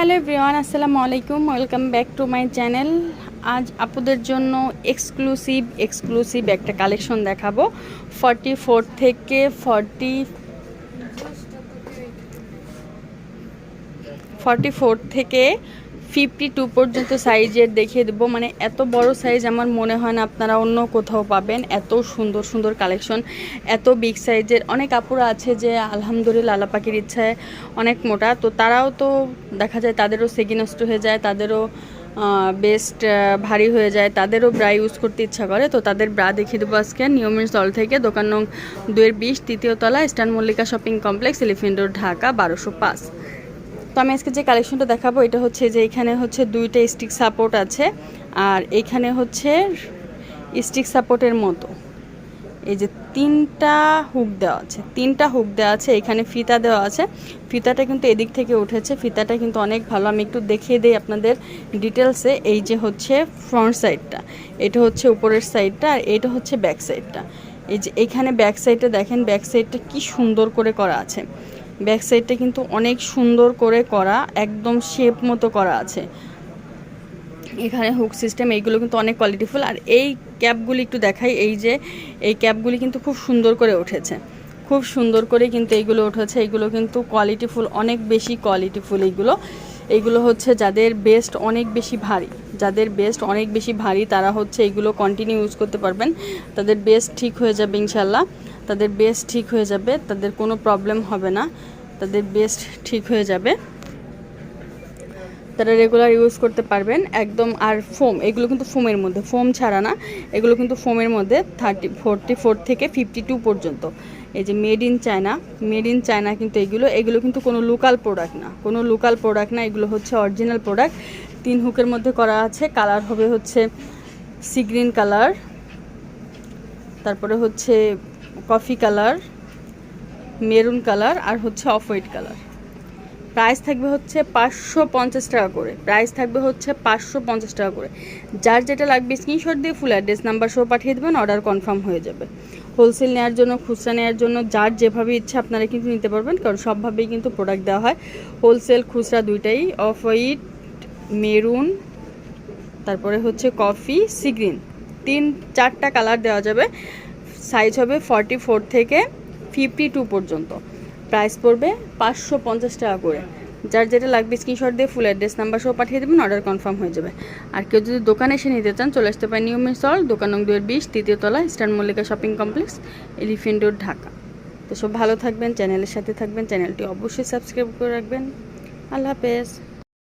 Hello everyone, আসসালামু আলাইকুম। Welcome back to my channel. আজ আপুদের জন্য এক্সক্লুসিভ এক্সক্লুসিভ একটা কালেকশন দেখাবো। ফর্টি ফোর থেকে ফর্টি ফর্টি ফোর থেকে ফিফটি টু পর্যন্ত সাইজের দেখিয়ে দেবো। মানে এত বড় সাইজ আমার মনে হয় না আপনারা অন্য কোথাও পাবেন। এত সুন্দর সুন্দর কালেকশন এত বিগ সাইজের অনেক আপুরা আছে যে আলহামদুলিল্লাহ আল্লাহ পাখির ইচ্ছায় অনেক মোটা। তো তারাও তো দেখা যায় তাদেরও সেগি নষ্ট হয়ে যায়, তাদেরও বেস্ট ভারী হয়ে যায়, তাদেরও ব্রা ইউজ করতে ইচ্ছা করে। তো তাদের ব্রা দেখিয়ে দেবো আজকে। নিয়মের স্থল থেকে দোকান নং দুয়ের বিশ, তৃতীয় তলা eastern Mallika shopping complex elephant road Dhaka, বারোশো পাঁচ। তো আমি আজকে যে কালেকশনটা দেখাবো, এটা হচ্ছে যে এখানে হচ্ছে দুইটা স্টিক সাপোর্ট আছে। আর এখানে হচ্ছে স্টিক সাপোর্টের মতো। এই যে তিনটা হুক দেওয়া আছে, তিনটা হুক দেওয়া আছে, এখানে ফিতা দেওয়া আছে। ফিতাটা কিন্তু এদিক থেকে উঠেছে, ফিতাটা কিন্তু অনেক ভালো। আমি একটু দেখিয়ে দিই আপনাদের ডিটেলসে এই যে হচ্ছে ফ্রন্ট সাইডটা এটা হচ্ছে উপরের সাইডটা আর এটা হচ্ছে ব্যাক সাইডটা এই যে এখানে ব্যাক সাইডটা দেখেন ব্যাক সাইডটা কি সুন্দর করে করা আছে। ব্যাক সাইডটা কিন্তু অনেক সুন্দর করে করা, একদম শেপ মতো করা আছে। এখানে হুক সিস্টেম এইগুলো কিন্তু অনেক কোয়ালিটিফুল আর এই ক্যাপগুলি একটু দেখাই, এই যে, এই ক্যাপগুলি কিন্তু খুব সুন্দর করে উঠেছে। খুব সুন্দর করে কিন্তু এইগুলো উঠেছে, এইগুলো কিন্তু কোয়ালিটিফুল অনেক বেশি কোয়ালিটিফুল এইগুলো। এইগুলো হচ্ছে যাদের বেস্ট অনেক বেশি ভারী, যাদের বেস্ট অনেক বেশি ভারী, তারা হচ্ছে এইগুলো কন্টিনিউ ইউজ করতে পারবেন। তাদের বেস্ট ঠিক হয়ে যাবে ইনশাল্লাহ তাদের বেস্ট ঠিক হয়ে যাবে, তাদের কোনো প্রবলেম হবে না, তাদের বেস্ট ঠিক হয়ে যাবে। তারা রেগুলার ইউজ করতে পারবেন, একদম আর ফোম এগুলো কিন্তু ফোমের মধ্যে ফোম ছাড়া না, এগুলো কিন্তু ফোমের মধ্যে থার্টি ফোরটি ফোর থেকে ফিফটি টু পর্যন্ত। এই যে made in China made in China কিন্তু এগুলো এগুলো কিন্তু কোনো লোকাল প্রোডাক্ট না, কোনো লোকাল প্রোডাক্ট না, এগুলো হচ্ছে অরিজিনাল প্রোডাক্ট তিন হুকের মধ্যে করা আছে কালার হবে হচ্ছে সি গ্রিন কালার তারপরে হচ্ছে কফি কালার, মেরুন কালার আর হচ্ছে অফ হোয়াইট কালার। প্রাইস থাকবে হচ্ছে পাঁচশো পঞ্চাশ টাকা করে। প্রাইস থাকবে হচ্ছে পাঁচশো পঞ্চাশ টাকা করে। যার যেটা লাগবে স্ক্রিনশট দিয়ে ফুল অ্যাড্রেস নাম্বার সহ পাঠিয়ে দেবেন অর্ডার কনফার্ম হয়ে যাবে। হোলসেল নেওয়ার জন্য, খুচরা নেওয়ার জন্য, যার যেভাবে ইচ্ছে আপনারা কিন্তু নিতে পারবেন, কারণ সবভাবেই কিন্তু প্রোডাক্ট দেওয়া হয়। হোলসেল খুচরা দুইটাই অফ হোয়াইট মেরুন, তারপরে হচ্ছে কফি সিগ্রিন তিন, চারটা কালার দেওয়া যাবে। সাইজ হবে ফর্টি ফোর থেকে ফিফটি টু পর্যন্ত। প্রাইস পড়বে পাঁচশো পঞ্চাশ টাকা করে। যার যেটা লাগবে স্ক্রিনশট দিয়ে ফুল অ্যাড্রেস নাম্বার সহ পাঠিয়ে দেবেন অর্ডার কনফার্ম হয়ে যাবে। আর কেউ যদি দোকানে এসে নিতে চান, চলে আসতে পারেন নিয়মের মিসল দোকান নং দুয়ের বিশ, তৃতীয় তলা, eastern Mallika shopping complex elephant road Dhaka. তো সব ভালো থাকবেন, চ্যানেলের সাথে থাকবেন, চ্যানেলটি অবশ্যই সাবস্ক্রাইব করে রাখবেন। আল্লাহ হাফেজ।